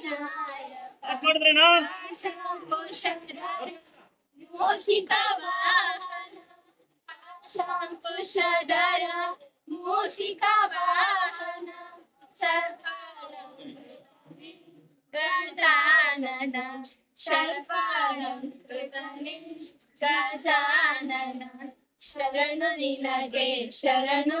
ವಿನಾಯಕ ಅದ್ ಮಾಡಿದ್ರೇನಾ ಮೂಷಿಕ ವಾಹನ ಶಂಕುಶಧರ ಮೂಷಿಕ ವಾಹನ ಗಜಾನನ ಸರ್ಪಾಲಂಕೃತ ಗಜಾನನ ಶರಣು ನಿನಗೆ ಶರಣು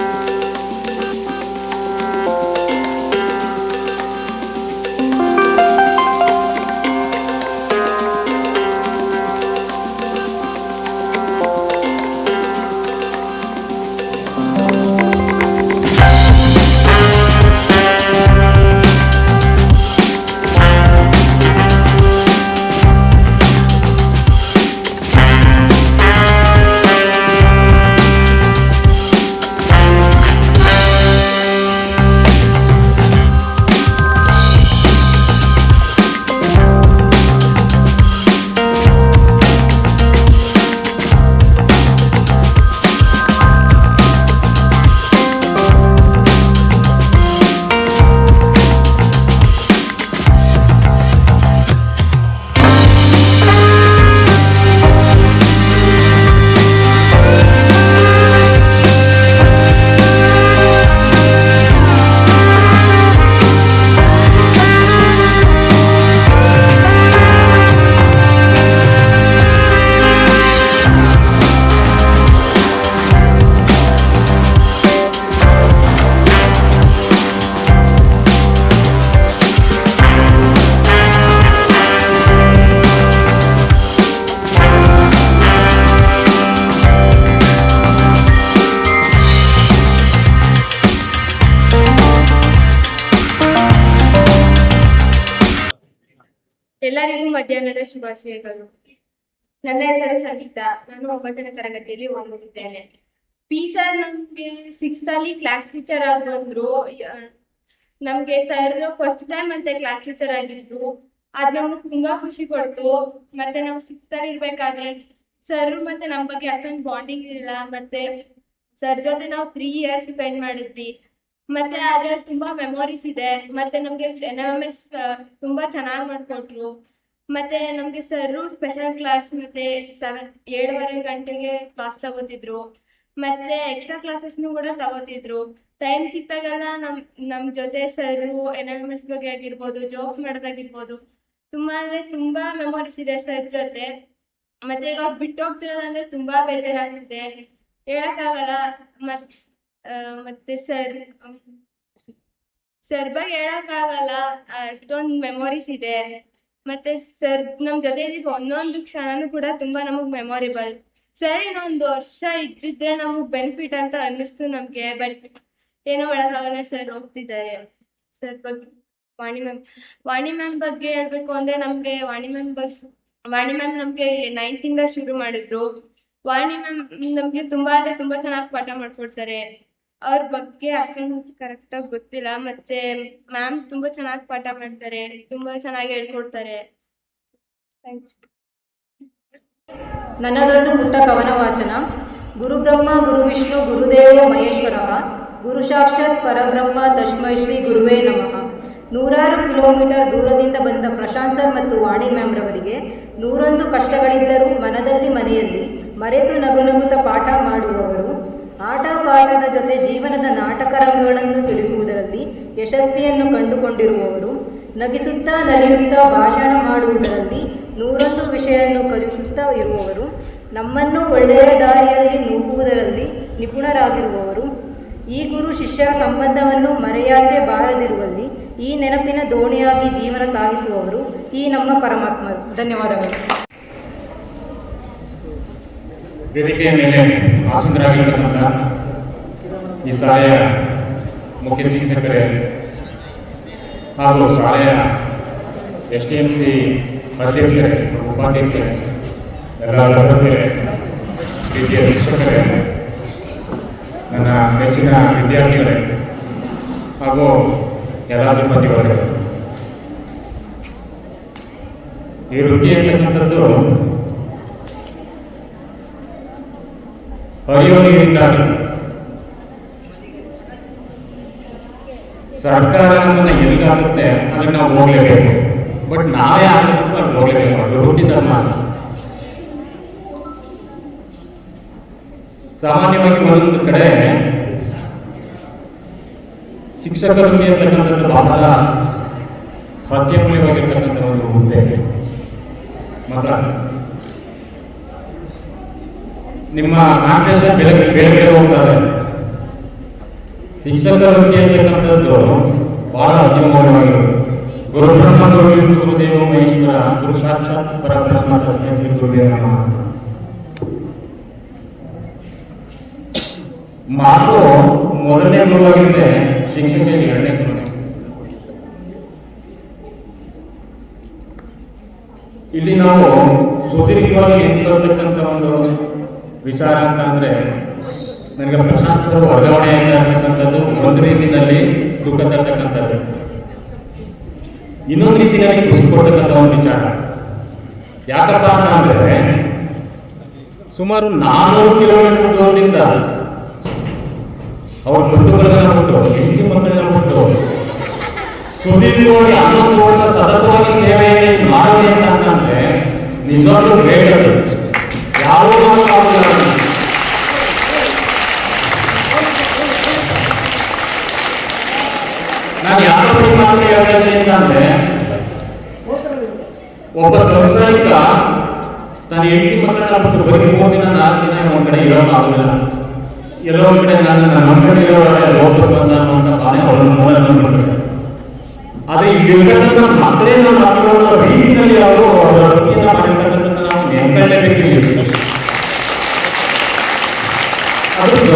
ಮಧ್ಯಾಹ್ನದ ಶುಭಾಶಯಗಳು. ನನ್ನ ಹೆಸರು ಸಂಗೀತಾ. ನಾನು ಒಂಬತ್ತನೇ ತರಗತಿಯಲ್ಲಿ ಓದುತ್ತಿದ್ದೇನೆ. ಟೀಚರ್ ನಮ್ಗೆ ಸಿಕ್ಸ್ತ್ ಅಲ್ಲಿ ಕ್ಲಾಸ್ ಟೀಚರ್ ಆಗಿ ಬಂದ್ರು ನಮ್ಗೆ ಸರ್ ಫಸ್ಟ್ ಟೈಮ್ ಮತ್ತೆ ಕ್ಲಾಸ್ ಟೀಚರ್ ಆಗಿದ್ರು. ಅದ್ ನಮ್ಗೆ ತುಂಬಾ ಖುಷಿ ಕೊಡ್ತು. ಮತ್ತೆ ನಾವು ಸಿಕ್ಸ್ತ್ ಅಲ್ಲಿ ಇರ್ಬೇಕಾದ್ರೆ ಸರ್ ಮತ್ತೆ ನಮ್ ಬಗ್ಗೆ ಅಷ್ಟೊಂದು ಬಾಂಡಿಂಗ್ ಇಲ್ಲ. ಮತ್ತೆ ಸರ್ ಜೊತೆ ನಾವು ತ್ರೀ ಇಯರ್ಸ್ ಸ್ಪೆಂಡ್ ಮಾಡಿದ್ವಿ. ಮತ್ತೆ ಅದ್ರಲ್ಲಿ ತುಂಬಾ ಮೆಮೊರೀಸ್ ಇದೆ. ಮತ್ತೆ ನಮ್ಗೆ ಎನ್ ಎಂ ಎಸ್ ತುಂಬಾ ಚೆನ್ನಾಗಿ ಮಾಡ್ಕೊಟ್ರು. ಮತ್ತೆ ನಮ್ಗೆ ಸರ್ ಸ್ಪೆಷಲ್ ಕ್ಲಾಸ್ ಮತ್ತೆ ಸೆವೆನ್ ಏಳುವರೆ ಗಂಟೆಗೆ ಕ್ಲಾಸ್ ತಗೋತಿದ್ರು. ಮತ್ತೆ ಎಕ್ಸ್ಟ್ರಾ ಕ್ಲಾಸಸ್ನು ಕೂಡ ತಗೋತಿದ್ರು. ಟೈಮ್ ಸಿಕ್ತಾಗೆಲ್ಲ ನಮ್ ನಮ್ ಜೊತೆ ಸರ್ ಎನ್ವೈರ್ಮೆಂಟ್ಸ್ ಬಗ್ಗೆ ಆಗಿರ್ಬೋದು ಜೋಕ್ಸ್ ಮಾಡೋದಾಗಿರ್ಬೋದು. ತುಂಬಾ ಅಂದ್ರೆ ತುಂಬಾ ಮೆಮೊರೀಸ್ ಇದೆ ಸರ್ ಜೊತೆ. ಮತ್ತೆ ಈಗ ಬಿಟ್ಟು ಹೋಗ್ತಿರೋದಂದ್ರೆ ತುಂಬಾ ಬೇಜಾರಾಗ್ತಿದೆ. ಹೇಳಕ್ಕಾಗಲ್ಲ. ಮತ್ ಮತ್ತೆ ಸರ್ ಸರ್ ಬಗ್ಗೆ ಹೇಳಕ್ಕಾಗಲ್ಲ. ಅಷ್ಟೊಂದು ಮೆಮೊರೀಸ್ ಇದೆ. ಮತ್ತೆ ಸರ್, ನಮ್ ಜೊತೆ ಇದ್ದಿದ್ ಒಂದೊಂದು ಕ್ಷಣನೂ ಕೂಡ ತುಂಬಾ ನಮಗ್ ಮೆಮೊರೇಬಲ್ ಸರ್, ಇನ್ನೊಂದು ವರ್ಷ ಇದ್ದಿದ್ರೆ ನಮಗ್ ಬೆನಿಫಿಟ್ ಅಂತ ಅನ್ನಿಸ್ತು ನಮ್ಗೆ ಬಟ್ ಏನೋ ಮಾಡಕ್ಕಾಗಲ್ಲ ಸರ್, ಹೋಗ್ತಿದ್ದಾರೆ. ಸರ್ ಬಗ್ಗೆ, ವಾಣಿ ಮ್ಯಾಮ್ ವಾಣಿ ಮ್ಯಾಮ್ ಬಗ್ಗೆ ಹೇಳ್ಬೇಕು ಅಂದ್ರೆ ನಮ್ಗೆ ವಾಣಿ ಮ್ಯಾಮ್ ಬಗ್ಗೆ ವಾಣಿ ಮ್ಯಾಮ್ ನಮ್ಗೆ ನೈನ್ತ್ ಇಂದ ಶುರು ಮಾಡಿದ್ರು. ವಾಣಿ ಮ್ಯಾಮ್ ನಮ್ಗೆ ತುಂಬಾ ಅಂದ್ರೆ ತುಂಬಾ ಚೆನ್ನಾಗಿ ಪಾಠ ಮಾಡ್ಕೊಡ್ತಾರೆ. ಅವ್ರ ಬಗ್ಗೆ ಅಷ್ಟೊಂದು ಕರೆಕ್ಟ್ ಆಗಿ ಗೊತ್ತಿಲ್ಲ. ಮತ್ತೆ ಮ್ಯಾಮ್ ತುಂಬಾ ಚೆನ್ನಾಗಿ ಪಾಠ ಮಾಡ್ತಾರೆ. ತುಂಬಾ ಚೆನ್ನಾಗಿ ಹೇಳ್ಕೊಡ್ತಾರೆ. ಥ್ಯಾಂಕ್ಸ್ ನನ್ನದೊಂದು ಪುಟ್ಟ ಕವನ ವಾಚನ ಗುರುಬ್ರಹ್ಮ ಗುರುವಿಷ್ಣು ಗುರುದೇವ, ಮಹೇಶ್ವರ. ಗುರು ಸಾಕ್ಷಾತ್ ಪರಬ್ರಹ್ಮ, ತಸ್ಮೈ ಶ್ರೀ ಗುರುವೇ ನಮಃ. ನೂರಾರು ಕಿಲೋಮೀಟರ್ ದೂರದಿಂದ ಬಂದ ಪ್ರಶಾಂತ್ ಸರ್ ಮತ್ತು ವಾಣಿ ಮ್ಯಾಮ್ ರವರಿಗೆ ನೂರೊಂದು ಕಷ್ಟಗಳಿದ್ದರೂ ಮನದಲ್ಲಿ ಮನೆಯಲ್ಲಿ ಮರೆತು ನಗು ನಗುತ್ತ ಪಾಠ ಮಾಡುವವರು ಆಟ ಪಾಠದ ಜೊತೆ ಜೀವನದ ನಾಟಕ ರಂಗಗಳನ್ನು ತಿಳಿಸುವುದರಲ್ಲಿ ಯಶಸ್ವಿಯನ್ನು ಕಂಡುಕೊಂಡಿರುವವರು, ನಗಿಸುತ್ತಾ ನಲಿಯುತ್ತಾ ಭಾಷಣ ಮಾಡುವುದರಲ್ಲಿ ನೂರೊಂದು ವಿಷಯವನ್ನು ಕಲಿಸುತ್ತಾ ಇರುವವರು, ನಮ್ಮನ್ನು ಒಳ್ಳೆಯ ದಾರಿಯಲ್ಲಿ ನೂಕುವುದರಲ್ಲಿ ನಿಪುಣರಾಗಿರುವವರು. ಈ ಗುರು ಶಿಷ್ಯರ ಸಂಬಂಧವನ್ನು ಮರೆಯಾಚೆ ಬಾರದಿರುವಲ್ಲಿ ಈ ನೆನಪಿನ ದೋಣಿಯಾಗಿ ಜೀವನ ಸಾಗಿಸುವವರು ಈ ನಮ್ಮ ಪರಮಾತ್ಮರು. ಧನ್ಯವಾದಗಳು. ವೇದಿಕೆಯ ಮೇಲೆ ಆಸೀನರಾಗಿರ್ತಕ್ಕಂಥ ಈ ಶಾಲೆಯ ಮುಖ್ಯ ಶಿಕ್ಷಕರೇ ಹಾಗೂ ಶಾಲೆಯ ಎಸ್ ಟಿ ಎಂ ಸಿ ಅಧ್ಯಕ್ಷರೇ, ಉಪಾಧ್ಯಕ್ಷರೇ, ಎಲ್ಲ ಸದಸ್ಯರೇ, ಪ್ರೀತಿಯ ಶಿಕ್ಷಕರೇ, ನನ್ನ ನೆಚ್ಚಿನ ವಿದ್ಯಾರ್ಥಿಗಳೇ ಹಾಗೂ ಎಲ್ಲ ಸಿಬ್ಬಂದಿಗಳೇ. ಈ ವೃತ್ತಿ ಅಂತಕ್ಕಂಥದ್ದು ಹರಿಯೋ ನೀರಿದ್ದಾರೆ ಸರ್ಕಾರ ನಮ್ಮನ್ನ ಎಲ್ಲಿಗಾಗುತ್ತೆ ಅಲ್ಲಿ ನಾವು ಹೋಗ್ಲೇಬೇಕು ಬಟ್ ನಾವೇ ಆಗುತ್ತೆ ನಾವು ಹೋಗ್ಲೇಬೇಕು ಅದು ಧರ್ಮ ಸಾಮಾನ್ಯವಾಗಿ ಒಂದೊಂದು ಕಡೆ ಶಿಕ್ಷಕರಲ್ಲಿ ವೃತ್ತಿ ಅಂತಕ್ಕಂಥದ್ದು ಬಹಳ ಅತ್ಯಮೂಲ್ಯವಾಗಿರ್ತಕ್ಕಂಥ ಒಂದು ಹುದ್ದೆ ಮಕ್ಕಳ ನಿಮ್ಮ ಮಾರ್ಗದರ್ಶನ ಬೆಳಗ್ಗೆ ಬೆಳಗ್ಗೆ ಬೆಳೆ ಹೋಗ್ತಾರೆ. ಶಿಕ್ಷಕರ ವೃತ್ತಿ ಅಂತಕ್ಕಂಥದ್ದು ಬಹಳ ಅತ್ಯಮೂಲ್ಯವಾಗಿರೋದು ಗುರುಬ್ರಹ್ಮ ಗುರು ವಿಷ್ಣು ಗುರುದೇವ ಮಹೇಶ್ವರ, ಗುರು ಸಾಕ್ಷಾತ್ ಪರಬ್ರಹ್ಮ ತಸ್ಮೈ ಶ್ರೀ ಗುರುದೇವ ಮಾತು ಮೊದಲನೇ ಗುರುವಾಗಿರುತ್ತೆ ಶಿಕ್ಷಕರಿಗೆ ಎರಡನೇ ಗುರು ಇಲ್ಲಿ ನಾವು ಸುದೀರ್ಘವಾಗಿ ಎಂದಿರತಕ್ಕಂಥ ಒಂದು ವಿಚಾರ ಅಂತಂದ್ರೆ ನನಗೆ ಪ್ರಶಾಂತ್ ಸರ್ ವರ್ಗಾವಣೆ ಆಗಿರ್ತಕ್ಕಂಥದ್ದು ಒಂದು ರೀತಿಯಲ್ಲಿ ಸುಖ ತರ್ತಕ್ಕಂಥದ್ದು. ಇನ್ನೊಂದು ರೀತಿಯಲ್ಲಿ ಖುಷಿ ಕೊಡ್ತಕ್ಕಂಥ ಒಂದು ವಿಚಾರ. ಯಾಕಪ್ಪ ಅಂತಂದ್ರೆ ಸುಮಾರು ನಾನೂರು ಕಿಲೋಮೀಟರ್ ದೂರದಿಂದ ಅವ್ರ ಬಂಧುಗಳನ್ನ ಬಿಟ್ಟು ಹೆಂಡತಿ ಮಕ್ಕಳನ್ನ ಬಿಟ್ಟು ಸುದೀರ್ಘವಾಗಿ ಹನ್ನೊಂದು ವರ್ಷ ಸತತವಾಗಿ ಸೇವೆಯಲ್ಲಿ ಮಾಡಿದೆ ಅಂತ ಅಂತಂದ್ರೆ ನಿಜವಾಗ್ಲೂ ಗ್ರೇಟ್ ಅದು ಯಾವುದೋ ಒಂದು ಆಗೋದಿಲ್ಲ ಅದು. ನಾನು ಯಾರು ಮಾತು ಹೇಳ್ತಾ ಅಂತಂದ್ರೆ ಒಬ್ಬ ಸಂಸಾರಿಕ ತನ್ನ ಹೆಂಡತಿ ಮಕ್ಕಳನ್ನ ಬಿಟ್ಟು ಬರೀ ಮೂರು ದಿನ, ನಾಲ್ಕು ದಿನ ಒಂದ್ ಕಡೆ ಇರೋಕ್ಕಾಗಲಿಲ್ಲ ಎಲ್ಲೋ ಕಡೆ ನಾನು ನಮ್ಮ ಕಡೆ ಇರೋ ಹೋಗ್ಬೇಕು ಅಂತ ಅನ್ನುವಂಥ ಭಾವನೆ ಅವರ ಮೂಲ ನಂಬಿಕೆ ಆದ್ರೆ ಯುಗದ ಮಕ್ಕಳೇ ನಾವು ಮಾಡ್ಕೊಳ್ಳೋ ರೀತಿಯಲ್ಲಿ ಅವರು ಮಾಡಿರ್ತಕ್ಕಂಥದ್ದು ನಾವು ಅದ್ರ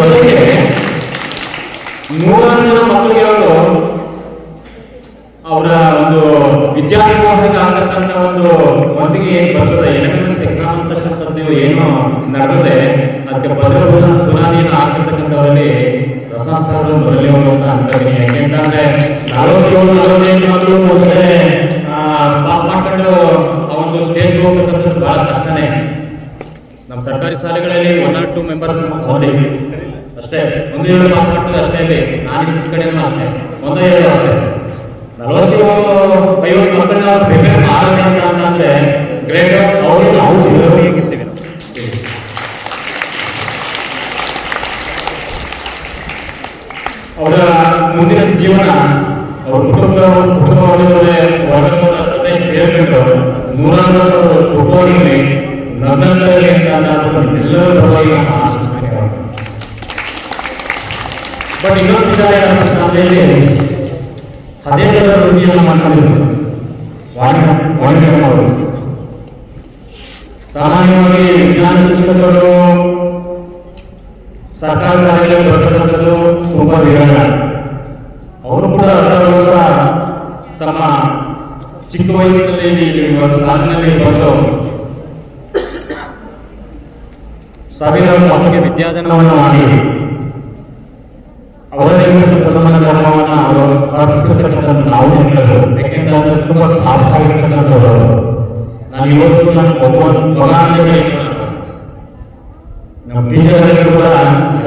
ಜೊತೆಗೆ ನೂರಾರು ಮಕ್ಕಳಿಗೆ ಅವರು ಅವರ ಒಂದು ವಿದ್ಯಾರ್ಥಿಗಳಿಗೆ ಆಗತಕ್ಕಂಥ ಒಂದು ಒಂದಿಗೆ ಏನು ಬರ್ತದೆ ಎಲೆಕ್ಟ್ರಾನಿಕ್ಸ್ ಎಕ್ಸಾಮ್ ಅಂತಕ್ಕಂಥದ್ದು ಏನು ನಡೆದಿದೆ. ಅದಕ್ಕೆ ಬುನ- ಬುನಾದಿಯನ್ನು ಹಾಕಿರ್ತಕ್ಕಂಥವರಲ್ಲಿ ಸರ್ ಮೊದಲೇ ಒಂದು ಅಂತ ಅನ್ಕೋತೀನಿ ಯಾಕೆಂತಂದ್ರೆ ನಲವತ್ತೇಳು ನಲವತ್ತೈದು ಮಕ್ಕಳು ಒಂದು ಪಾಸ್ ಮಾಡ್ಕೊಂಡು ಆ ಒಂದು ಸ್ಟೇಜ್ ಹೋಗ್ಬೇಕಂತದ್ದು ಬಹಳ ಕಷ್ಟನೇ. ನಮ್ಮ ಸರ್ಕಾರಿ ಶಾಲೆಗಳಲ್ಲಿ ಒನ್ ಆರ್ ಟೂ ಮೆಂಬರ್ಸ್ ಓದಿ ಅಷ್ಟೇ, ಒಂದು ಏಳು ಪಾಸ್ ಮಾಡ್ತೀವಿ ಅಷ್ಟೇ ಇಲ್ಲಿ. ನಾನು ಕಡೆ ಕಡೆನೂ ಅಷ್ಟೇ. ಒಂದು ಏಳು ಅಷ್ಟೇ ನಲವತ್ತೇಳು ಐವತ್ತು ಮಕ್ಕಳನ್ನ ಪ್ರಿಪೇರ್ ಮಾಡಬೇಕು ಅಂತಂದ್ರೆ ಗ್ರೇಟ್ ಅವ್ರಿಗೆ ನಾವು ಚಿತ್ರವಾಗಿರ್ತೀವಿ ಅವರ ಮುಂದಿನ ಜೀವನ ಅವ್ರ ಕುಟುಂಬ ಕುಟುಂಬದವರೇ ವರ್ಗದವರ ಜೊತೆ ಸೇರಿಕೊಂಡು ನೂರಾರು ಅವರು ಸುಖವಾಗಿ ನನ್ನಂತರಲ್ಲಿ ಅಂತ ಎಲ್ಲರ ಪರವಾಗಿ ಬಟ್ ಇನ್ನೊಂದು ವಿಚಾರ ಏನಂತಂದ್ರೆ ಥರ ವೃತ್ತಿಯನ್ನು ಮಾಡ್ಕೊಂಡಿದ್ರು ವಾಣಿಜ್ಯ ವಾಣಿಜ್ಯ ಅವರು ಸಾಮಾನ್ಯವಾಗಿ ವಿಜ್ಞಾನ ಪುಸ್ತಕಗಳು ಸರ್ಕಾರ ಶಾಲೆಗಳಲ್ಲಿ ಬರ್ತಕ್ಕಂಥದ್ದು ತುಂಬಾ ವಿರಳ. ಅವರು ಕೂಡ ಅದರಲ್ಲೂ ವರ್ಷ ತಮ್ಮ ಚಿಕ್ಕ ವಯಸ್ಸಿನಲ್ಲಿ ಸಾಲಿನಲ್ಲಿ ಬಂದು ಸಾವಿರಾರು ಮಕ್ಕಳಿಗೆ ವಿದ್ಯಾದಾನವನ್ನು ಮಾಡಿ ಅವರದೇ ಪ್ರಥಮ ಧರ್ಮವನ್ನು ಅವರು ಪ್ರಾರ್ಥಿಸತಕ್ಕಂಥ ನಾವು ಹೇಳೋದು. ಯಾಕೆಂದ್ರೆ ಅದು ತುಂಬಾ ಸಾರ್ಥವಾಗಿರ್ತಕ್ಕಂಥದ್ದು ನಾನು ಇವತ್ತು ನನ್ನ ಒಬ್ಬ ಮಗ ನಮ್ಮ ಟೀಚರ್ಗಳಿಗೆ ಕೂಡ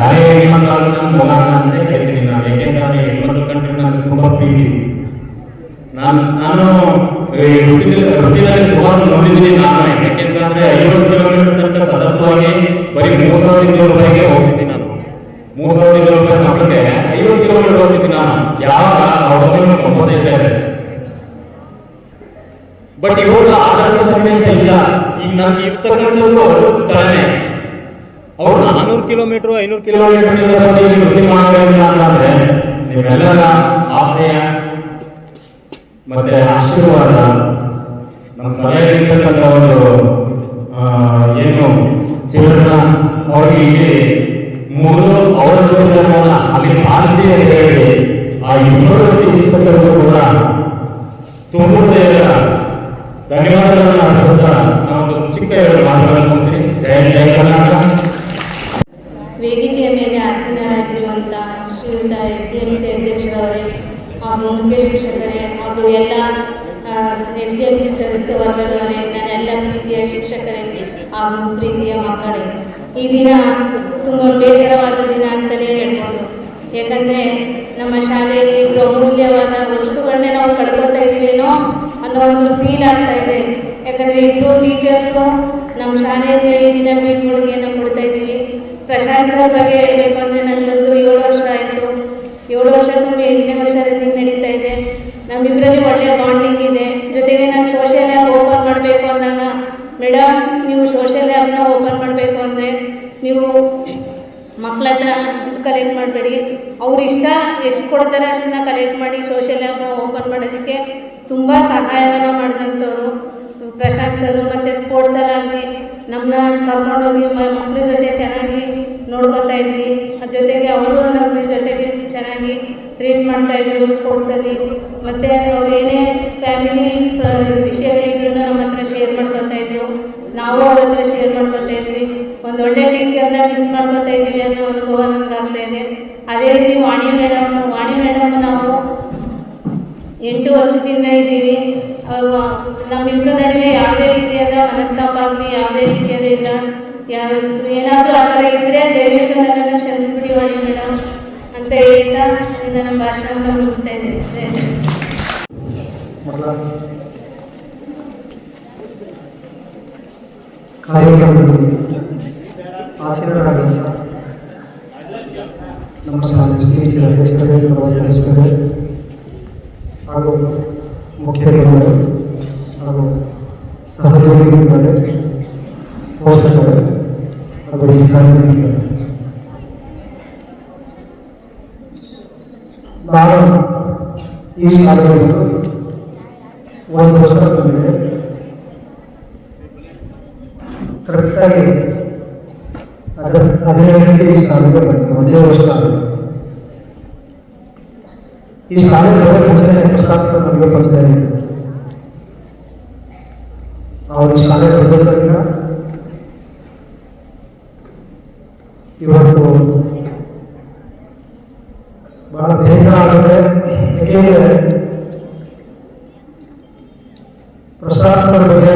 ಯಾರೇ ಹೆಣ್ಮಕ್ಳಾದ್ರೂ ನನ್ನ ಮಗ ಅಂತ ಹೇಳ್ತೀನಿ ನಾನು. ಯಾಕೆಂದ್ರೆ ನಾನು ಹೆಣ್ಮಕ್ಳು ಕಂಡ್ರೆ ನನಗೆ ತುಂಬಾ ಪ್ರೀತಿ. ನಾನು ನಾನು ವೃತ್ತಿಯಲ್ಲಿ ಸುಮಾರು ನೋಡಿದ್ದೀನಿ ನಾನು. ಯಾಕೆಂತಂದ್ರೆ ಐವತ್ತು ಕಿಲೋಮೀಟರ್ ತನಕ ಸತತವಾಗಿ ಬರೀ ಮೂರು ಸಾವಿರದ ಇನ್ನೂರು ಮೂರು ಸಾವಿರ ಕಿಲೋಮೀಟರ್ ಸಂಬಳಕ್ಕೆ ಐವತ್ತು ಕಿಲೋಮೀಟರ್ ಹೋಗ್ತಿದ್ದೀನಿ ನಾನು ಯಾವಾಗ ಅವ್ರ ಹೋಗ್ತಾ ಇದ್ದಾರೆ ಬಟ್ ಇವಾಗ ಆಧಾರದ ಸನ್ನಿವೇಶ ಇಲ್ಲ. ಈಗ ನನಗೆ ಇರ್ತಕ್ಕಂಥದ್ದು ಒಂದು ಸ್ಥಳನೇ ಅವ್ರು ನಾನೂರು ಕಿಲೋಮೀಟರ್, ಐನೂರು ಕಿಲೋಮೀಟರ್ ವೃತ್ತಿ ಮಾಡಬೇಕು ಅಂತಂದ್ರೆ ನಿಮ್ಮೆಲ್ಲರ ಆಶಯ ಮತ್ತೆ ಆಶೀರ್ವಾದ ನಮ್ಮ ಸಲಹೆ ಇರ್ತಕ್ಕಂಥ ಒಂದು ಏನು ಜೀವನ ಅವರಿಗೆ ಮೂರು ಅವರ ಅಲ್ಲಿ ಪಾರ್ಸಿ ಅಂತ ಹೇಳಿ ಆ ಇಬ್ಬರು ಶಿಕ್ಷಕರು ಕೂಡ ತುಂಬ ಧನ್ಯವಾದಗಳನ್ನು ನಾವು ಚಿಕ್ಕ ಮುಗಿಸ್ತೀನಿ ಜಯ ಜಯ ಕರ್ನಾಟಕ. ವೇದಿಕೆಯ ಮೇಲೆ ಆಸೀನರಾಗಿರುವಂಥ ಶ್ರೀಯುತ ಎಸ್ ಡಿ ಎಂ ಸಿ ಅಧ್ಯಕ್ಷರವರೇ ಹಾಗೂ ಮುಖ್ಯ ಶಿಕ್ಷಕರೇ ಹಾಗೂ ಎಲ್ಲ ಎಸ್ ಡಿ ಎಂ ಸಿ ಸದಸ್ಯ ವರ್ಗದವರೇ ನನ್ನ ಎಲ್ಲ ಪ್ರೀತಿಯ ಶಿಕ್ಷಕರೇ ಹಾಗೂ ಪ್ರೀತಿಯ ಮಕ್ಕಳೇ. ಈ ದಿನ ತುಂಬ ಬೇಸರವಾದ ದಿನ ಅಂತಲೇ ಹೇಳ್ಬೋದು. ಯಾಕಂದರೆ ನಮ್ಮ ಶಾಲೆಯಲ್ಲಿ ಇಬ್ಬರು ಅಮೂಲ್ಯವಾದ ವಸ್ತುಗಳನ್ನೇ ನಾವು ಕಳ್ಕೊಳ್ತಾ ಇದ್ದೀವೇನೋ ಅನ್ನೋ ಒಂದು ಫೀಲ್ ಆಗ್ತಾ ಇದೆ. ಯಾಕಂದರೆ ಇಬ್ಬರು ಟೀಚರ್ಸು ನಮ್ಮ ಶಾಲೆಯಲ್ಲಿ ಈ ದಿನ ಬೀಳ್ಕೊಡುಗೆಯನ್ನು ಕೊಡ್ತಾ ಇದ್ದೀವಿ. ಪ್ರಶಾಂತ್ ಸರ್ ಬಗ್ಗೆ ಹೇಳಬೇಕು ಅಂದರೆ ನಾನು ಬಂದು ಏಳು ವರ್ಷ ಆಯಿತು. ಏಳು ವರ್ಷ ತುಂಬ ಎಂಟನೇ ವರ್ಷ ರನ್ನಿಂಗ್ ನಡೀತಾ ಇದೆ. ನಮ್ಮಿಬ್ಬರಲ್ಲಿ ಒಳ್ಳೆಯ ಬಾಂಡಿಂಗ್ ಇದೆ. ಜೊತೆಗೆ ನಾನು ಆ್ಯಪ್ ಓಪನ್ ಮಾಡಬೇಕು ಅಂದಾಗ ಮೇಡಮ್ ನೀವು ಸೋಷಿಯಲ್ ಆ್ಯಪ್ನ ಓಪನ್ ಮಾಡಬೇಕು ಅಂದರೆ ನೀವು ಮಕ್ಕಳ ಹತ್ರ ದುಡ್ಡು ಕಲೆಕ್ಟ್ ಮಾಡಬೇಡಿ. ಅವ್ರ ಇಷ್ಟ ಎಷ್ಟು ಕೊಡ್ತಾರೆ ಅಷ್ಟನ್ನ ಕಲೆಕ್ಟ್ ಮಾಡಿ ಸೋಷಿಯಲ್ ಆ್ಯಪ್ನ ಓಪನ್ ಮಾಡೋದಕ್ಕೆ ತುಂಬ ಸಹಾಯವನ್ನು ಮಾಡಿದಂಥವ್ರು. ಪ್ರಶಾಂತ್ ಸರು ಮತ್ತು ಸ್ಪೋರ್ಟ್ಸಲ್ಲಾಗಲಿ ನಮ್ಮನ್ನ ಕರ್ಕೊಂಡೋಗಿ ಮಕ್ಕಳ ಜೊತೆ ಚೆನ್ನಾಗಿ ನೋಡ್ಕೊತಾ ಇದ್ವಿ. ಅದ್ರ ಜೊತೆಗೆ ಅವರು ನಮ್ಮ ಜೊತೆಗೆ ಚೆನ್ನಾಗಿ ಟ್ರೀಟ್ ಮಾಡ್ತಾ ಇದ್ರು ಸ್ಪೋರ್ಟ್ಸಲ್ಲಿ ಮತ್ತು ಅವ್ರು ಏನೇ ಫ್ಯಾಮಿಲಿ ವಿಷಯಗಳಿದ್ರು ನಮ್ಮ ಹತ್ರ ಶೇರ್ ಮಾಡ್ಕೊತಾ ಇದ್ರು. ನಾವು ಅವ್ರ ಹತ್ರ ಶೇರ್ ಮಾಡ್ಕೊತಾ ಇದ್ವಿ. ಒಂದು ಒಳ್ಳೆ ಟೀಚರ್ನ ಮಿಸ್ ಮಾಡ್ಕೊತಾ ಇದ್ದೀವಿ ಅನ್ನೋ ಅನುಭವ ನಮ್ಗೆ ಆಗ್ತಾ ಇದೆ. ಅದೇ ರೀತಿ ವಾಣಿ ಮೇಡಮ್ ವಾಣಿ ಮೇಡಮ್ ನಾವು ಎಂಟು ವರ್ಷದಿಂದ ಇದ್ದೀವಿ. ನಮ್ಮಿಬ್ಬರ ನಡುವೆ ಯಾವುದೇ ರೀತಿಯಾದ ಮನಸ್ತಾಪ ಆಗಲಿ, ಯಾವುದೇ ರೀತಿಯಾದ ಇಲ್ಲ. ಏನಾದರೂ ಆ ಥರ ಇದ್ದರೆ ದಯವಿಟ್ಟು ನನ್ನನ್ನು ಕ್ಷಮಿಸ್ಬಿಡಿ ವಾಣಿ ಮೇಡಮ್ ಅಂತ ಹೇಳ್ತಾ ನನ್ನ ಭಾಷಣವನ್ನು ಮುಗಿಸ್ತಾ ಇದ್ದೇನೆ. ಮೊದಲ ಕಾರ್ಯಕ್ರಮದಲ್ಲಿ ಆಸೀನರಾಗಿದ್ದ ನಮ್ಮ ಶಾಲೆ ಶ್ರೀ ಅಧ್ಯಕ್ಷರೇ ಸರ್ವ ಸದಸ್ಯರೇ ಹಾಗೂ ಮುಖ್ಯರು ಹಾಗೂ ಸಹಯೋಗಿಗಳೇ ಪೋಷಕರು ಹಾಗೂ ವಿದ್ಯಾರ್ಥಿಗಳೇ ನಾನು ಈ ಶಾಲೆಯಲ್ಲಿ ಒಂದು ವರ್ಷ ಮೇಲೆ ಕರೆಕ್ಟಾಗಿ ಆಗಸ್ಟ್ ಹದಿನೇಳಕ್ಕೆ ಈ ಶಾಲೆಗೆ ಬಂದಿದ್ದೆ ಒಂದೇ ವರ್ಷ ಆಗಿದೆ. ಈ ಶಾಲೆ ಬರೋ ಮುಂಚೆನೆ ಪ್ರಶಾಸನ ನಮಗೆ ಪರಿಚಯ ಇದೆ ನಾವು ಈ ಶಾಲೆ ಬಂದಿದ್ದರಿಂದ ಇವತ್ತು ಬಹಳ ಬೇಸರ ಆಗುತ್ತೆ ಏಕೆಂದರೆ ಪ್ರಶಾಸನದ ಬಗ್ಗೆ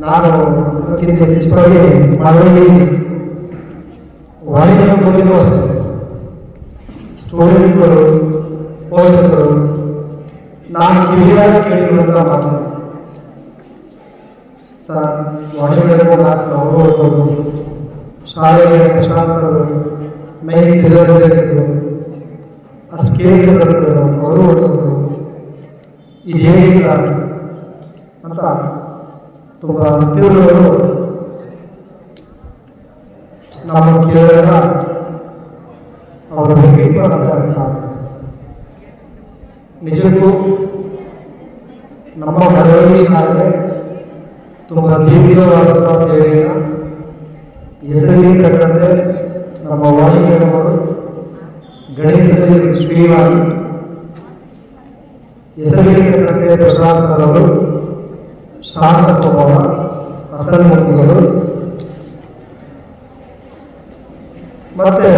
ನಾನು ಅದಕ್ಕಿಂತ ಹೆಚ್ಚಾಗಿ ಮಳವಳ್ಳಿ ವಾಣಿಜ್ಯ ಬಗ್ಗೆನೂ ಅಷ್ಟೇ ಸ್ಟೂಡೆಂಟ್ಗಳು ಪೋಷಕರು ನಾನು ಕಿವಿಯಾಗಿ ಕೇಳಿರುವಂತಹ ಮಾತು. ಸರ್, ವಾಣಿಜ್ಯ ಕ್ಲಾಸ್ ಅವರು ಹೋಗ್ಬೋದು ಶಾಲೆಯ ಪ್ರಶಾಸಕರು ಮೈ ತಿರುಗಿದ್ರು ಅಷ್ಟು ಕೇಳಿದ್ರು ಅವರು ಹೊರಟೋದ್ರು ಇದು ಹೇಗೆ ಸರ್? ಅಂತ ತುಂಬ ತಿಳಿದವರು ನಮ್ಮ ಕೇಳಿದಾಗ ಅವರ ವ್ಯಕ್ತಿತ್ವ ಅಂತ ನಿಜಕ್ಕೂ ನಮ್ಮ ಮಳವಳ್ಳಿ ಶಾಲೆ ತುಂಬ ದೀರ್ಘವಾದಂಥ ಸೇವೆಯನ್ನು ಹೆಸರಿಗೆ ತಕ್ಕಂತೆ ನಮ್ಮ ವಾಣಿ ಮೇಡಮ್ ಅವರು ಗಣಿತದಲ್ಲಿ ಶ್ರೀವಾಣಿ ಹೆಸರಿಗೆ ತಕ್ಕಂತೆ ಪ್ರಶಾಸನದವರು ಶಾಂತ ಸ್ವಭಾವ ಅಸನ್ಮುಖಗಳು ಮತ್ತೆ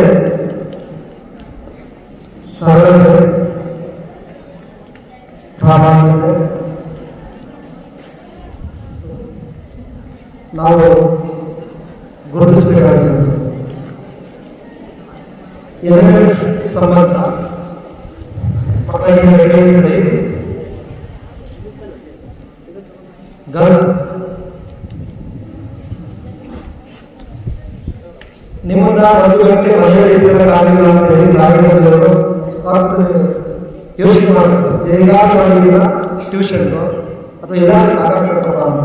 ಗಂಟೆ ಮನೆಯಲ್ಲಿ ಇಸ್ಕೊಳ್ಳೋಕ್ಕಾಗಿಲ್ಲ ಅಂತ ಹೇಳಿ ದಾರಿಗಳು ಯೋಚನೆ ಮಾಡ್ತಾರೆ ಹೇಗಾದ್ರೂ ಆಗಿಲ್ಲ ಟ್ಯೂಷನ್ಗು ಅಥವಾ ಏನಾದ್ರು ಸಾಕಾಗಬೇಕಪ್ಪ ಅಂತ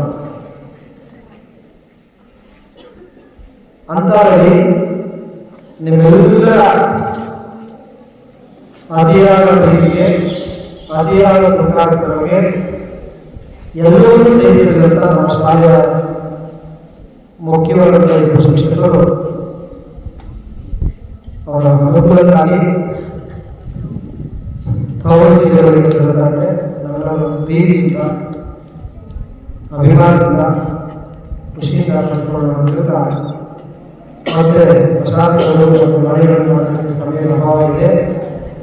ಅಂಥವರಲ್ಲಿ ನಿಮ್ಮೆಲ್ಲರ ಅತಿಯಾದ ಪ್ರೀತಿಗೆ ಅತಿಯಾದ ದುಃಖಾಗ್ರಹಕ್ಕೆ ಎಲ್ಲವನ್ನೂ ಸಹಿಸಿದಂಥ ನಮ್ಮ ಶಾಲೆಯ ಮುಖ್ಯವಾದಂಥ ಇಬ್ಬರು ಶಿಕ್ಷಕರು ಅವರ ಅನುಕೂಲಕ್ಕಾಗಿ ಜಿಲ್ಲೆಯವರಿಗೆ ಕೇಳಿದಂತೆ ನಾವೆಲ್ಲರೂ ಪ್ರೀತಿಯಿಂದ, ಅಭಿಮಾನದಿಂದ, ಖುಷಿಯಿಂದ ಕಲಿಸ್ಕೊಳ್ಳೋದ್ರಿಂದ ಮತ್ತೆ ಪ್ರಶಾಸನಗಳು ಮತ್ತು ಮಾಡಲಿಕ್ಕೆ ಸಮಯದ ಅಭಾವ ಇದೆ.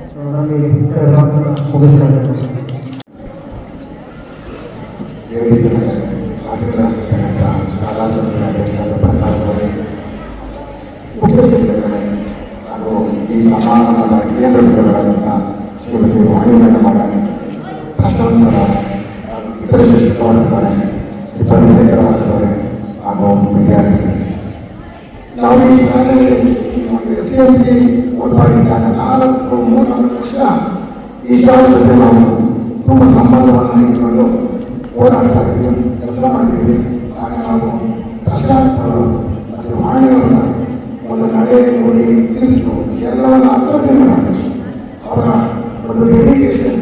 ಸೊ ಅವರಲ್ಲಿ ಮುಗಿಸ್ತಾ ಇದ್ದೇನೆ ವೇದಿಕೆ ಆಸಕ್ತರಾಗಿರ್ತಕ್ಕಂಥ ಶಾಲಾ ಸಂಸ್ಥೆಯ ಅಧ್ಯಕ್ಷರಾದ ಪ್ರಕಾಶ್ ಉಪಸ್ಥಿತರಿದ್ದಾರೆ ಹಾಗೂ ಈ ಸಮಾರಂಭದ ಕೇಂದ್ರ ಬಿಂದುಗಳಾದಂಥ ಶ್ರೀಮತಿ ವಾಣಿ ಮೇಡಮ್ ಅವರ ಪ್ರಶಂಸರ ಇತರ ಶಿಕ್ಷಕರಾಗಿದ್ದಾರೆ ಸಿಬ್ಬಂದಿಗಳಿದ್ದಾರೆ ಹಾಗೂ ವಿದ್ಯಾರ್ಥಿಗಳು ನಾವು ಈ ಶಾಲೆಯಲ್ಲಿ ಎಸ್ ಟಿ ಎಂ ಸಿ ಓದ್ತಾಗಿದ್ದಾಗ ನಾಲ್ಕು ಮೂರು ನಾಲ್ಕು ವರ್ಷ ಈ ಶಾಲೆ ಜೊತೆ ನಾವು ತುಂಬ ಸಂಬಂಧವನ್ನು ಇಟ್ಕೊಂಡು ಓಡಾಡ್ತಾ ಇದ್ವಿ ಕೆಲಸ ಮಾಡಿದ್ವಿ ಆಗ ನಾವು ಪ್ರಶಾಂತ್ ಅವರು ಮತ್ತು ವಾಣಿಯವರ ಒಂದು ನಡೆ ನುಡಿ ಶಿಸ್ತು ಎಲ್ಲವನ್ನು ಅರ್ಥದಿಂದ ಮಾಡ್ತೀವಿ ಅವರ ಒಂದು ಡೆಡಿಕೇಶನ್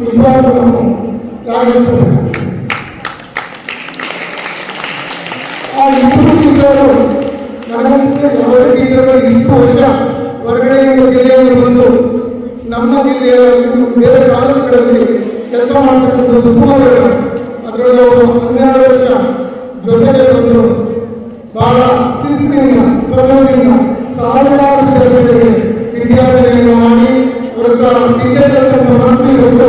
ನಿಜವಾಗ್ಲೂ ನಾವು ಶ್ಲಾಘಿಸಬೇಕು ಆ ಇಬ್ಬರು ಚಿತ್ರಗಳು ಟೀಚರು ಇಷ್ಟು ವರ್ಷ ಹೊರಗಡೆಯಿಂದ ಜಿಲ್ಲೆಯಲ್ಲಿ ಬಂದು ನಮ್ಮ ಜಿಲ್ಲೆಯ ಬೇರೆ ತಾಲೂಕುಗಳಲ್ಲಿ ಕೆಲಸ ಮಾಡತಕ್ಕಂಥದ್ದು ತುಂಬ ಅದರಲ್ಲಿ ಅವರು ಹನ್ನೆರಡು ವರ್ಷ ಜೊತೆಗೆ ಬಂದು ಬಹಳ ಶಿಸ್ತಿನಿಂದ ಸರಳದಿಂದ ಸಾವಿರಾರು ವಿದ್ಯಾರ್ಥಿಗಳಿಗೆ ಮಾಡಿ ಅವರ ಹತ್ರ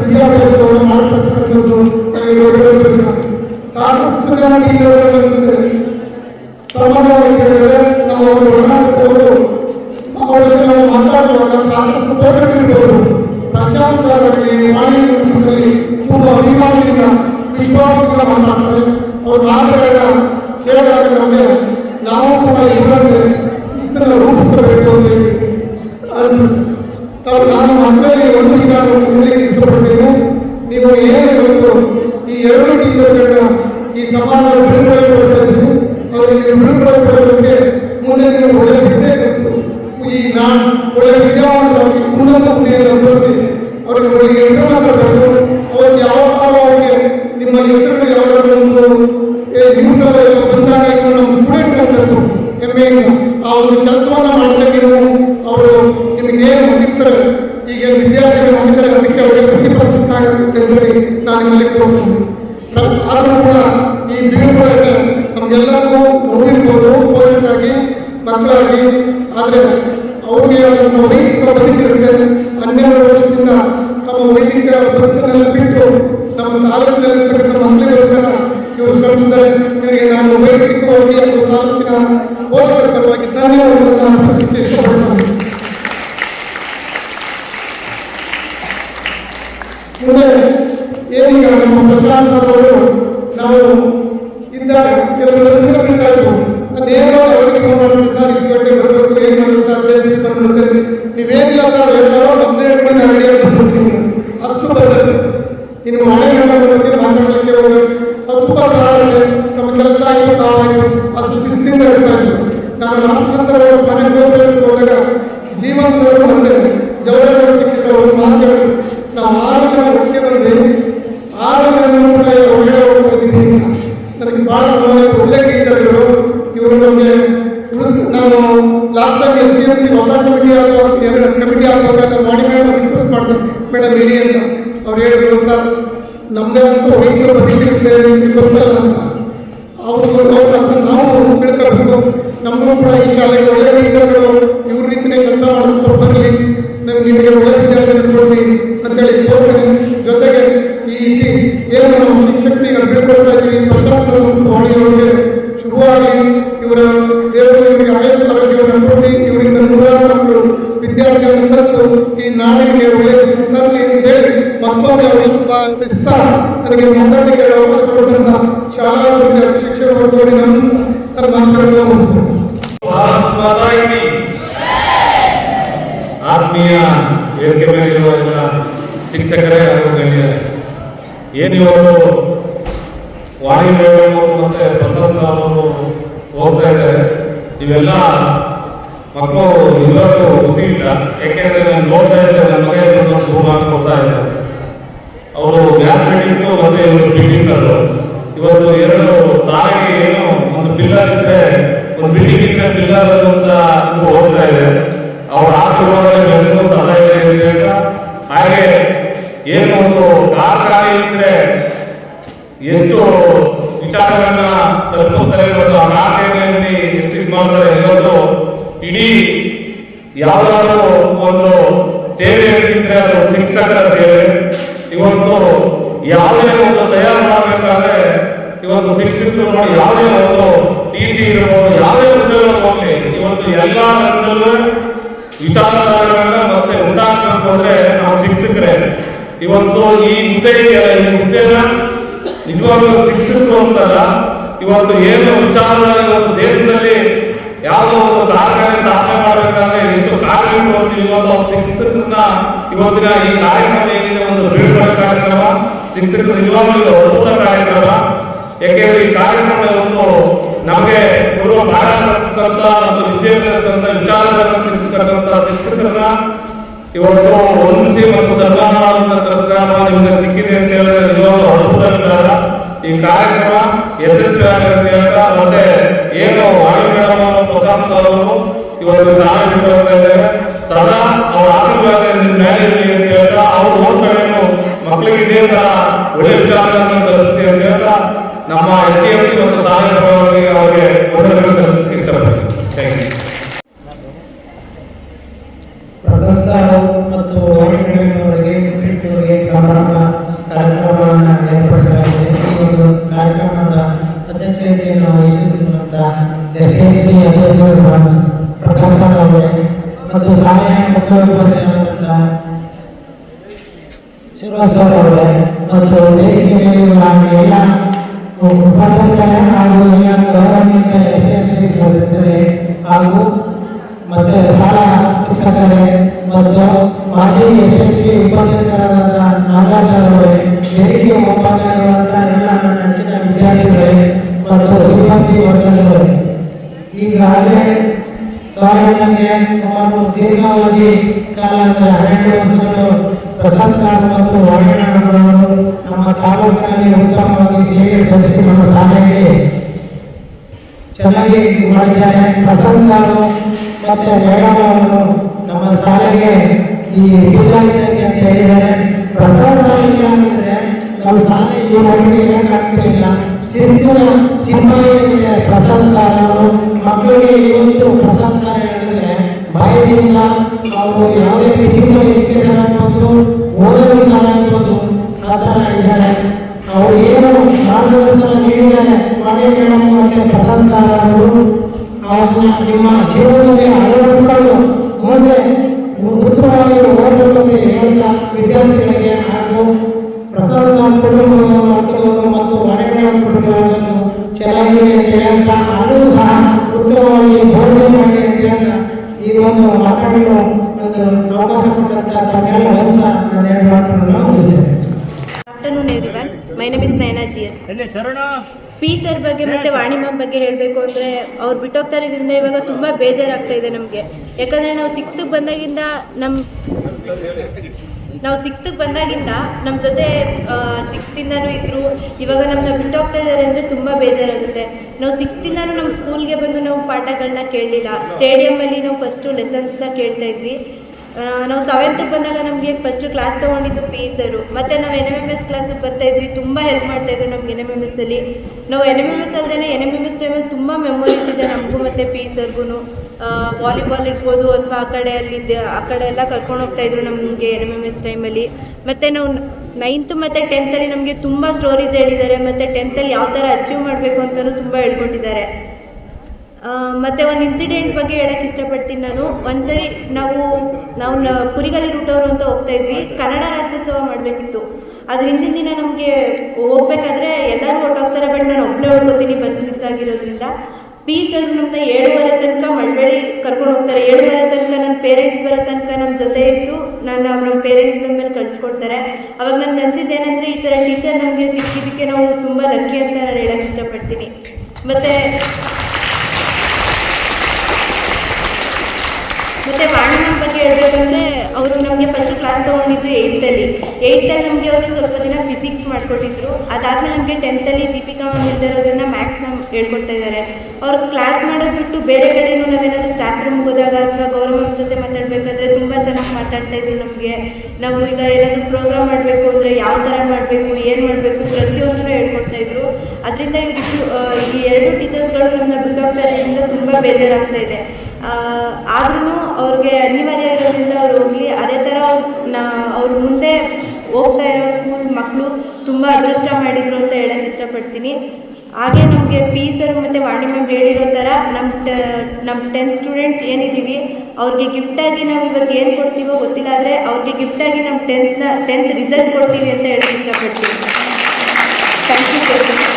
ವಿದ್ಯಾಭ್ಯಾಸವನ್ನು ಮಾಡಿಸಿಕೊಂಡು ಉನ್ನತ ವಿದ್ಯಾಭ್ಯಾಸವನ್ನು. ಸಾಕಷ್ಟು ಜನ ಸಾಮಾನ್ಯವಾಗಿ ಹೇಳಿದ್ರೆ ನಾವು ಅವರು ಒಡನಾಡ್ತವರು ಅವರ ಜೊತೆ ನಾವು ಮಾತಾಡುವಾಗ ಸಾಕಷ್ಟು ಪೋಷಕರಿರ್ಬೋದು ಪ್ರಚಾರ ಸಲುವಾಗಿ ವಾಣಿಜ್ಯದಲ್ಲಿ ತುಂಬ ಅಭಿಮಾನದಿಂದ ವಿಶ್ವಾಸದಿಂದ ಮಾತಾಡ್ತಾರೆ ಅವ್ರ ಮಾತುಗಳನ್ನ ಕೇಳಿದಾಗ ನಮಗೆ ನಾವು ಕೂಡ ಇವರಲ್ಲಿ ಶಿಸ್ತನ್ನು ರೂಪಿಸಬೇಕು ಅಂತ ಹೇಳಿ ಅನಿಸುತ್ತೆ ತಾವು ನಾನು ಮಕ್ಕಳಿಗೆ ಒಂದು ವಿಚಾರವನ್ನು ಹೇಳಲಿಕ್ಕೆ ನೀವು ಏನು ಇವತ್ತು ಈ ಎರಡು ಟೀಚರ್ಗಳನ್ನ ಈ ಸಮಾಜದ ಬಿಡುಗಡೆ ಅವರಿಗೆ ಬಿಡುಗಡೆ ಕೊಡೋದಕ್ಕೆ ಮುಂದೆ ನೀವು ಒಳ್ಳೆ ವಿದ್ಯೆ ಗೊತ್ತು ಈ ನಾನು ಒಳ್ಳೆ ವಿದ್ಯಾವಂತರಾಗಿ ಉನ್ನತ ಹುದ್ದೆಯನ್ನು ಅನುಭವಿಸಿ ಅವರಿಗೆ ಒಳ್ಳೆಯ ಹೆಸರನ್ನು ತರಬೇಕು ಅವತ್ತು ಯಾವಾಗ ಅವರಿಗೆ ನಿಮ್ಮ ಹೆಸರು ಯಾವಾಗಲೂ ಒಂದು ನ್ಯೂಸ್ ಬಂದಾಗ ನಮ್ಮ ಸ್ಟೂಡೆಂಟ್ ಅಂತ ಆ ಒಂದು ಕೆಲಸವನ್ನು ಮಾಡಲಿಕ್ಕೆ ಅವರು ನಿಮಗೆ ಏನು ಮುಗಿತಾರೆ ಈಗ ವಿದ್ಯಾರ್ಥಿಗಳು ಮಿತ್ರರ ಅದಕ್ಕೆ ಅವರಿಗೆ ಪ್ರತಿಫಲ ಹೇಳಿ ನಾನು ನಿಮ್ಮಲ್ಲಿ ಕೋರ್ತೀನಿ ಆದರೂ ಕೂಡ ಈ ಬಿಡುಗಡೆ ನಮಗೆಲ್ಲರಿಗೂ ನೋಡಿರ್ಬೋದು ಪೋಷಕರಾಗಿ ಮಕ್ಕಳಾಗಿ, ಆದರೆ ಅವ್ರಿಗೆ ಅದನ್ನು ವೈಯಕ್ತಿಕ ಬದುಕಿರುತ್ತೆ ಹನ್ನೆರಡು ವರ್ಷದಿಂದ ತಮ್ಮ ವೈಯಕ್ತಿಕ ಬದುಕನ್ನೆಲ್ಲ ಬಿಟ್ಟು ನಮ್ಮ ತಾಲೂಕಿನಲ್ಲಿರ್ತಕ್ಕಂಥ ಮಕ್ಕಳಿಗೋಸ್ಕರ ಇವರು ಶ್ರಮಿಸಿದರೆ ಇವರಿಗೆ ನಾನು ವೈಯಕ್ತಿಕವಾಗಿ ಒಂದು ತಾಲೂಕಿನ ಪೋಷಕರ ಪರವಾಗಿ ಧನ್ಯವಾದಗಳನ್ನು ಅರ್ಪಿಸಲಿಕ್ಕೆ ಇಷ್ಟಪಡ್ತೇನೆ ಮುಂದೆ ಏನೀಗ ನಮ್ಮ ಪ್ರಶಾಸನವರು ನಾವು ಇದ್ದಾಗ ಕೆಲವು ರಸಿಕರಿರ್ತಾ ಇದ್ರು ನೇರವಾಗಿ ಅವರಿಗೆ ಫೋನ್ ಮಾಡಿದ್ರೆ ಸರ್ ಇಷ್ಟು ಗಂಟೆ ಬರಬೇಕು ಏನು ಮಾಡೋದು ಸರ್ ಬೇಸಿಗೆ ಬಂದ್ಬಿಡ್ತಾರೆ ನೀವೇನಿಲ್ಲ ಸರ್ ಎಲ್ಲರೂ ಹದಿನೈದು ಮಂದಿ ರೆಡಿ ಆಗ್ಬಿಡ್ತೀನಿ ಅಷ್ಟು ಬರ್ತದೆ ಇನ್ನು ಮಳೆಗಾಲದ ಬಗ್ಗೆ ಮಾತಾಡಲಿಕ್ಕೆ ಹೋಗಬೇಕು ಅದು ತುಂಬ ಸರಳ ಇದೆ ತಮ್ಮ ಕೆಲಸ ಆಯಿತು ತಾವಾಯಿತು ಅಷ್ಟು ಶಿಸ್ತಿಂದ ಇರ್ತಾ ಇದ್ರು ನಾನು ರಾಮಚಂದ್ರ ಅವರ ಮನೆಗೆ ಹೋಗಬೇಕು ಹೋದಾಗ ಜೀವನ ಸರ್ ಬಂದರೆ ಜವಹರ್ ಸಿಕ್ಕಿದ್ರೆ ಒಂದು ಮಾತು ಹೇಳಿದ್ರು ಈ ನಾಡಿಗೆ ಒಳ್ಳೆಯ ತರಲಿ ಹೇಳಿ ಮತ್ತೊಮ್ಮೆ ಅವರು ಶುಭ ಹಾರೈಸ್ತಾ ನನಗೆ ಮಾತಾಡಲಿಕ್ಕೆ ಅವಕಾಶ ಕೊಟ್ಟಂತ ಶಾಲಾ ಶಿಕ್ಷಣ ವರ್ಗಗಳಿಗೆ ಕಿ. ಆತ್ಮೀಯ ವೇದಿಕೆ ಮೇಲಿರುವ ಎಲ್ಲ ಶಿಕ್ಷಕರೇ ಹಾಗೂ ಗಣ್ಯರೇ, ಏನು ಇವರು ವಾಣಿ ಮೇಡಮ್ ಮತ್ತೆ ಪ್ರಸಾದ್ ಸರ್ ಹೋಗ್ತಾ ಇದ್ದಾರೆ ಇವೆಲ್ಲ ಮಕ್ಕಳು ಇಲ್ಲವರೆಗೂ ಖುಷಿ ಇಲ್ಲ ಯಾಕೆಂದ್ರೆ ನಾನು ನೋಡ್ತಾ ಇದ್ದೆ, ನನ್ನ ಮಗ ಒಂದು ಮೂರು ನಾಲ್ಕು ವರ್ಷ ಇದೆ ಅವರು ಮ್ಯಾಥಮೆಟಿಕ್ಸು ಮತ್ತೆ ಇವರು ಪಿ ಅದು ಇವತ್ತು ಎರಡು ಸಾರಿಗೆ ಏನು ಒಂದು ಪಿಲ್ಲರ್ ಇದ್ರೆ, ಒಂದು ಬಿಲ್ಡಿಂಗ್ ಇದ್ರೆ ಪಿಲ್ಲರ್ ಅಂತ ಅಂದು ಹೋಗ್ತಾ ಇದೆ. ಅವ್ರ ಆಶೀರ್ವಾದ ಸಹಾಯ ಸದಾ ಇದೆ ಹಾಗೆ ಏನು ಒಂದು ಕಾರ್ಖಾನೆ ಇವತ್ತು ದೇಶದಲ್ಲಿ ಯಾವುದೋ ಒಂದು ಕಾರ್ಯಕ್ರಮ ಸ್ಥಾಪನೆ ಮಾಡಬೇಕಾದ್ರೆ ಎಷ್ಟು ಕಾರ್ಯಕ್ರಮ ಇವತ್ತು ಶಿಕ್ಷಕರನ್ನ ಇವತ್ತಿನ ಈ ಕಾರ್ಯಕ್ರಮ ಏನಿದೆ, ಒಂದು ಬೀಳ್ಕೊಡೆ ಕಾರ್ಯಕ್ರಮ ಶಿಕ್ಷಕರು ನಿಜವಾಗ್ಲೂ ಅದ್ಭುತ ಕಾರ್ಯಕ್ರಮ. ಯಾಕೆಂದ್ರೆ ಈ ಕಾರ್ಯಕ್ರಮ ಒಂದು ನಮಗೆ ಪೂರ್ವ ಭಾರತ ಒಂದು ವಿದ್ಯಾಭ್ಯಾಸದಂತ ವಿಚಾರಗಳನ್ನು ತಿಳಿಸ್ತಕ್ಕಂಥ ಶಿಕ್ಷಕರನ್ನ ಇವತ್ತು ಒಂದು ಮತ್ತು ಸನ್ಮಾನ ಮಾಡುವಂತ ಕಾರ್ಯಕ್ರಮ ನಿಮಗೆ ಸಿಕ್ಕಿದೆ ಅಂತ ಹೇಳಿದ್ರೆ ನಿಜವಾಗ್ಲೂ ಅದ್ಭುತ ವಿಚಾರ. ಈ ಕಾರ್ಯಕ್ರಮ ಯಶಸ್ವಿ ಆಗಿರುತ್ತೆ ಅಂತ ಮತ್ತೆ ಏನು ವಾಣಿ ಮೇಡಮ್ ಇವರು ಪ್ರಸಾದ್ ಸರ್ ಇವತ್ತು ಸಹಾಯ ಇದ್ದಾರೆ ಸದಾ ಅವರ ಆಶೀರ್ವಾದ ಮೇಲೆ ಅಂತ ಹೇಳ್ತಾ, ಅವ್ರು ಹೋದ ಮಕ್ಕಳಿಗೆ ಇದೇ ತರ ಒಳ್ಳೆ ವಿಚಾರಗಳನ್ನು ತಲುಪುತ್ತೆ ಅಂತ ಹೇಳ್ತಾ, ನಮ್ಮ ಎಸ್ ಟಿ ಎಫ್ ಸಿ ಮತ್ತು ಸಹಾಯ ಪರವಾಗಿ ಅವರಿಗೆ S S C S S sir ಮತ್ತು ಸಹಾಯ ಮುಖ್ಯ ಶಾಲೆಗೆ ಈ ವಿದ್ಯಾರ್ಥಿ ಅಂತ ಹೇಳಿದ್ದಾರೆ ಪ್ರಸಾದ ಇಲ್ಲ ಅಂದ್ರೆ ನಮ್ಮ ಶಾಲೆ ಈ ಯಾಕಾಗ್ತಿರಲಿಲ್ಲ ಶಿಸ್ತಿನ ಸಿಂಹಿಗೆ ಪ್ರಸಾದ ಸಾರ್ ಮಕ್ಕಳಿಗೆ ಇವತ್ತು ಪ್ರಸಾದ ಸಾರ ಹೇಳಿದ್ರೆ ಭಯದಿಂದ ಅವರು ಯಾವುದೇ ಫಿಸಿಕಲ್ ಎಜುಕೇಶನ್ ಆಗ್ಬೋದು ಓದೋ ವಿಚಾರ ಆಗ್ಬೋದು ಆ ಥರ ಇದ್ದಾರೆ. ಅವರು ಏನು ಮಾರ್ಗದರ್ಶನ ನೀಡಿದ್ದಾರೆ. ಮಾಡಿ ಮತ್ತೆ ಪ್ರಸಾದ್ ಸಾರ್ ಅವರು ಅವನ್ನ ನಿಮ್ಮ ಜೀವನದಲ್ಲಿ ಅಳವಡಿಸಿಕೊಂಡು ಮುಂದೆ ಉತ್ತಮವಾಗಿ ಓದಬೇಕು ಅಂತ ಹೇಳ್ತಾ ವಿದ್ಯಾರ್ಥಿಗಳಿಗೆ ಹಾಗೂ ಪ್ರಸಾದ ಕುಟುಂಬವನ್ನು ಮತ್ತು ಮೇಡಮ್ ಕುಟುಂಬವನ್ನು ಚೆನ್ನಾಗಿ ಹೇಳ್ತಾ ಅದು ಸಹ ಉತ್ತಮವಾಗಿ ಭೋಜನ ಮಾಡಿ ಅಂತ ಈ ಒಂದು ಮಾತಾಡಲು ಒಂದು ಅವಕಾಶ ಕೊಟ್ಟಂತ ತಮ್ಮೆಲ್ಲ ವಂಶ ನಾನು ಎರಡು ಮಾತುಗಳನ್ನು my name is Nayana G S P sir ಬಗ್ಗೆ ಮತ್ತೆ ವಾಣಿ ಮ್ಯಾಮ್ ಬಗ್ಗೆ ಹೇಳಬೇಕು ಅಂದರೆ ಅವ್ರು ಬಿಟ್ಟೋಗ್ತಾರೆ ಇದರಿಂದ ಇವಾಗ ತುಂಬ ಬೇಜಾರಾಗ್ತಾ ಇದೆ ನಮಗೆ. ಯಾಕಂದ್ರೆ ನಾವು ಸಿಕ್ಸ್ತಿಗೆ ಬಂದಾಗಿಂದ ನಮ್ ನಾವು ಸಿಕ್ಸ್ತಿಗೆ ಬಂದಾಗಿಂದ ನಮ್ಮ ಜೊತೆ ಸಿಕ್ಸ್ತಿಂದನೂ ಇದ್ದರು ಇವಾಗ ನಮ್ಮನ್ನ ಬಿಟ್ಟೋಗ್ತಾ ಇದ್ದಾರೆ ಅಂದ್ರೆ ತುಂಬ ಬೇಜಾರಾಗುತ್ತೆ. ನಾವು ಸಿಕ್ಸ್ತಿಂದನೂ ನಮ್ಮ ಸ್ಕೂಲ್ಗೆ ಬಂದು ನಾವು ಪಾಠಗಳನ್ನ ಕೇಳಲಿಲ್ಲ. ಸ್ಟೇಡಿಯಮಲ್ಲಿ ನಾವು ಫಸ್ಟು ಲೆಸನ್ಸ್ನ ಕೇಳ್ತಾ ಇದ್ವಿ. ನಾವು ಸೆವೆಂತ್ ಬಂದಾಗ ನಮಗೆ ಫಸ್ಟು ಕ್ಲಾಸ್ ತೊಗೊಂಡಿದ್ದು ಪಿ ಸರು ಮತ್ತು ನಾವು ಎನ್ ಎಂ ಎಂ ಎಸ್ ಕ್ಲಾಸಿಗೆ ಬರ್ತಾ ಇದ್ವಿ. ತುಂಬ ಹೆಲ್ಪ್ ಮಾಡ್ತಾಯಿದ್ರು ನಮ್ಗೆ ಎನ್ ಎಂ ಎಂ ಎಸ್ ಅಲ್ಲಿ. ನಾವು ಎನ್ ಎಂ ಎಂ ಎಸ್ ಅಲ್ಲದೆ ಎನ್ ಎಂ ಎಂ ಎಸ್ ಟೈಮಲ್ಲಿ ತುಂಬ ಮೆಮೊರೀಸ್ ಇದೆ ನಮಗೂ ಮತ್ತು ಪಿ ಸರ್ಗೂ ವಾಲಿಬಾಲ್ ಇರ್ಬೋದು ಅಥವಾ ಆ ಕಡೆ ಅಲ್ಲಿದ್ದೆ ಆ ಕಡೆ ಎಲ್ಲ ಕರ್ಕೊಂಡು ಹೋಗ್ತಾಯಿದ್ರು ನಮಗೆ ಎನ್ ಎಂ ಎಂ ಎಸ್ ಟೈಮಲ್ಲಿ ಮತ್ತು ನಾವು ನೈನ್ತು ಮತ್ತು ಟೆಂತಲ್ಲಿ ನಮಗೆ ತುಂಬ ಸ್ಟೋರೀಸ್ ಹೇಳಿದ್ದಾರೆ. ಮತ್ತು ಟೆಂತಲ್ಲಿ ಯಾವ ಥರ ಅಚೀವ್ ಮಾಡಬೇಕು ಅಂತಲೂ ತುಂಬ ಹೇಳ್ಕೊಟ್ಟಿದ್ದಾರೆ. ಮತ್ತೆ ಒಂದು ಇನ್ಸಿಡೆಂಟ್ ಬಗ್ಗೆ ಹೇಳಕ್ಕೆ ಇಷ್ಟಪಡ್ತೀನಿ ನಾನು. ಒಂದ್ಸರಿ ನಾವು ನಾವು ಕುರಿಗಲಿ ರೂಟವರು ಅಂತ ಹೋಗ್ತಾ ಇದ್ವಿ. ಕನ್ನಡ ರಾಜ್ಯೋತ್ಸವ ಮಾಡಬೇಕಿತ್ತು. ಅದ್ರ ಹಿಂದಿನ ದಿನ ನಮಗೆ ಹೋಗ್ಬೇಕಾದ್ರೆ ಎಲ್ಲರೂ ಹೊರಟೋಗ್ತಾರೆ, ಬಟ್ ನಾನು ಒಬ್ಬಳೇ ಹೊಡ್ಕೋತೀನಿ ಬಸ್ ಮಿಸ್ ಆಗಿರೋದ್ರಿಂದ. ಪಿ ಸರ್ ನಮ್ಮನ್ನ ಏಳುವರೆ ತನಕ ಮಳವಳ್ಳಿ ಕರ್ಕೊಂಡು ಹೋಗ್ತಾರೆ. ಏಳುವರೆ ತನಕ ನನ್ನ ಪೇರೆಂಟ್ಸ್ ಬರೋ ತನಕ ನಮ್ಮ ಜೊತೆ ಇದ್ದು ನಾನು ನಮ್ಮ ಪೇರೆಂಟ್ಸ್ ಬಂದಮೇಲೆ ಕಳಿಸ್ಕೊಡ್ತಾರೆ. ಅವಾಗ ನನಗೆ ಅನಿಸಿದ್ದೇನೆಂದರೆ ಈ ಥರ ಟೀಚರ್ ನಮಗೆ ಸಿಕ್ಕಿದ್ದಕ್ಕೆ ನಾವು ತುಂಬ ಲಕ್ಕಿ ಅಂತ ನಾನು ಹೇಳಕ್ಕೆ ಇಷ್ಟಪಡ್ತೀನಿ. ಮತ್ತು ಮತ್ತು ಮ್ಯಾಮ್ ಬಗ್ಗೆ ಹೇಳ್ಬೇಕಂದ್ರೆ ಅವರು ನಮಗೆ ಫಸ್ಟ್ ಕ್ಲಾಸ್ ತೊಗೊಂಡಿದ್ದು ಏಯ್ತಲ್ಲಿ ಏಯ್ತಲ್ಲಿ ನಮಗೆ ಅವರು ಸ್ವಲ್ಪ ದಿನ ಫಿಸಿಕ್ಸ್ ಮಾಡಿಕೊಟ್ಟಿದ್ರು. ಅದಾದಮೇಲೆ ನಮಗೆ ಟೆಂತಲ್ಲಿ ದೀಪಿಕಾ ಮ್ಯಾಮ್ ಮ್ಯಾಥ್ಸ್ ನಮ್ಗೆ ಹೇಳ್ಕೊಡ್ತಾ ಇದ್ದಾರೆ. ಅವ್ರು ಕ್ಲಾಸ್ ಮಾಡೋದು ಬಿಟ್ಟು ಬೇರೆ ಕಡೆನೂ ನಾವೇನಾದ್ರು ಸ್ಟಾಫ್ ರೂಮ್ಗೆ ಹೋದಾಗ ಅಥವಾ ಗೌರವ ಜೊತೆ ಮಾತಾಡಬೇಕಾದ್ರೆ ತುಂಬ ಚೆನ್ನಾಗಿ ಮಾತಾಡ್ತಾ ಇದ್ರು ನಮಗೆ. ನಾವು ಈಗ ಏನಾದರೂ ಪ್ರೋಗ್ರಾಮ್ ಮಾಡಬೇಕು ಅಂದರೆ ಯಾವ ಥರ ಮಾಡಬೇಕು, ಏನು ಮಾಡಬೇಕು ಪ್ರತಿಯೊಂದನ್ನು ಹೇಳ್ಕೊಡ್ತಾ ಇದ್ರು. ಅದರಿಂದ ಇವರಿಬ್ಬರು ಈ ಎರಡು ಟೀಚರ್ಸ್ಗಳು ನಮ್ಮ ಬಿಟ್ಟು ತುಂಬ ಬೇಜಾರಾಗ್ತಾ ಇದೆ. ಆದ್ರೂ ಅವ್ರಿಗೆ ಅನಿವಾರ್ಯ ಇರೋದ್ರಿಂದ ಅವ್ರು ಹೋಗಲಿ. ಅದೇ ಥರ ನಾ, ಅವ್ರು ಮುಂದೆ ಹೋಗ್ತಾ ಇರೋ ಸ್ಕೂಲ್ ಮಕ್ಕಳು ತುಂಬ ಅದೃಷ್ಟ ಮಾಡಿದರು ಅಂತ ಹೇಳಕ್ಕೆ ಇಷ್ಟಪಡ್ತೀನಿ. ಹಾಗೆ ನಮಗೆ ಪಿ ಸರ್ ಮತ್ತು ವಾಣಿ ಮ್ಯಾಮ್ ಹೇಳಿರೋ ಥರ ನಮ್ಮ ಟ ನಮ್ಮ ಟೆನ್ ಸ್ಟೂಡೆಂಟ್ಸ್ ಏನಿದ್ದೀವಿ ಅವ್ರಿಗೆ ಗಿಫ್ಟಾಗಿ ನಾವು ಇವಾಗ ಏನು ಕೊಡ್ತೀವೋ ಗೊತ್ತಿಲ್ಲ, ಆದರೆ ಅವ್ರಿಗೆ ಗಿಫ್ಟಾಗಿ ನಮ್ಮ ಟೆಂತ್ನ ಟೆಂತ್ ರಿಸಲ್ಟ್ ಕೊಡ್ತೀವಿ ಅಂತ ಹೇಳಕ್ಕೆ ಇಷ್ಟಪಡ್ತೀನಿ. Thank you